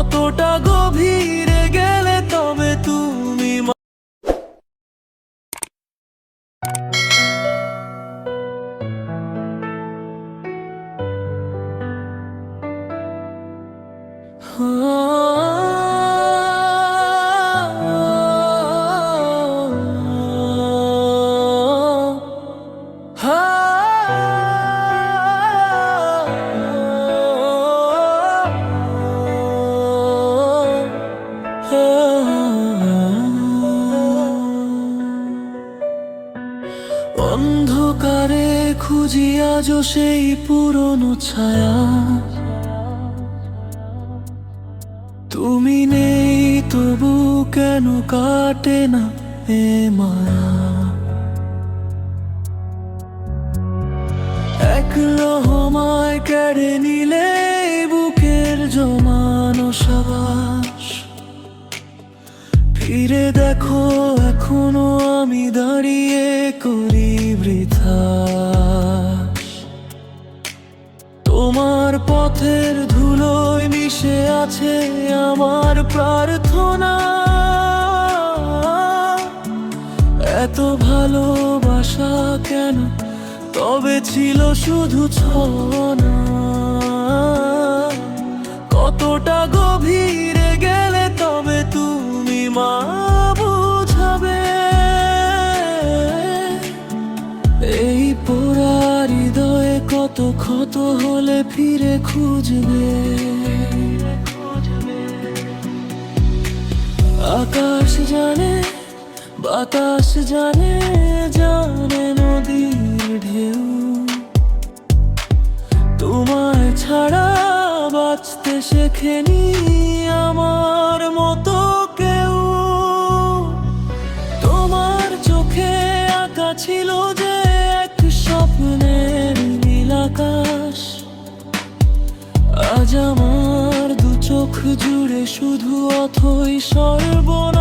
কতটা আজও সেই পুরনো ছায়া। তুমি নেই তবু কেন কাটে না এ মায়া? এক রহমায় কেড়ে নিলে বুকের জমানো সাবাস। ফিরে দেখো, এখনও আমি দাঁড়িয়ে করি বৃথা। তোমার পথের ধুলোয় মিশে আছে আমার প্রার্থনা। এত ভালোবাসা কেন? তবে ছিল শুধু ছনা কতটা গভীরে গেলে তবে তুমি মা ক্ষত হলে ফিরে খুঁজবে? আকাশ জানে, বাতাস জানে জানে নদীর ঢেউ। তোমায় ছাড়া বাঁচতে শেখেনি আমার মতো জুড়ে শুধু অথই সর্বনাশ।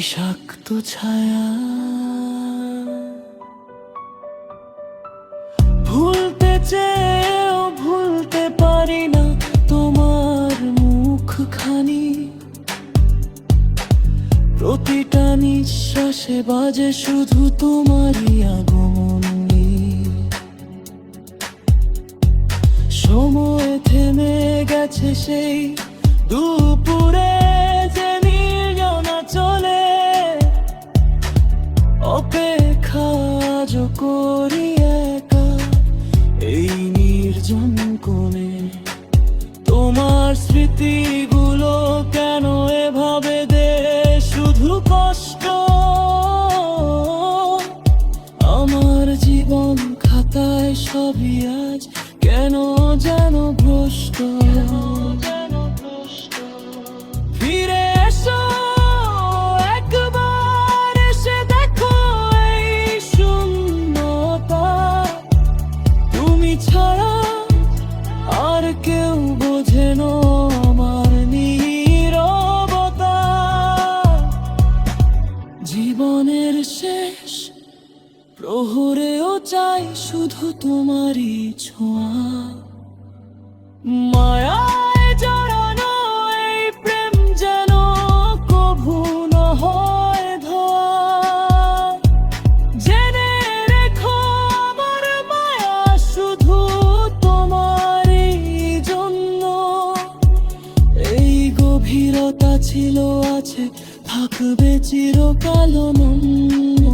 বিষাক্ত ছায়া। ভুলতে চেয়েও ভুলতে পারি না তোমার মুখখানি। প্রতিটা নিঃশ্বাসে বাজে শুধু তোমারই আগমন সময় থেমে গেছে সেই দুপুরে। অপেক্ষা আজ করি একা এই নির্জন কোণে। তোমার স্মৃতিগুলো কেন এভাবে দে? শুধু কষ্ট। আমার জীবন খাতায় সবই আজ কেন যেন ভ্রষ্ট? শুধু তোমারই ছোঁয়া। মায়ায় জড়ানো এই প্রেম যেন কভু না হয় ধোয়া। জেনে রেখো আমার মায়া শুধু তোমারই জন্য। এই গভীরতা ছিল, আছে, থাকবে চিরকাল মায়া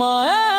মায়া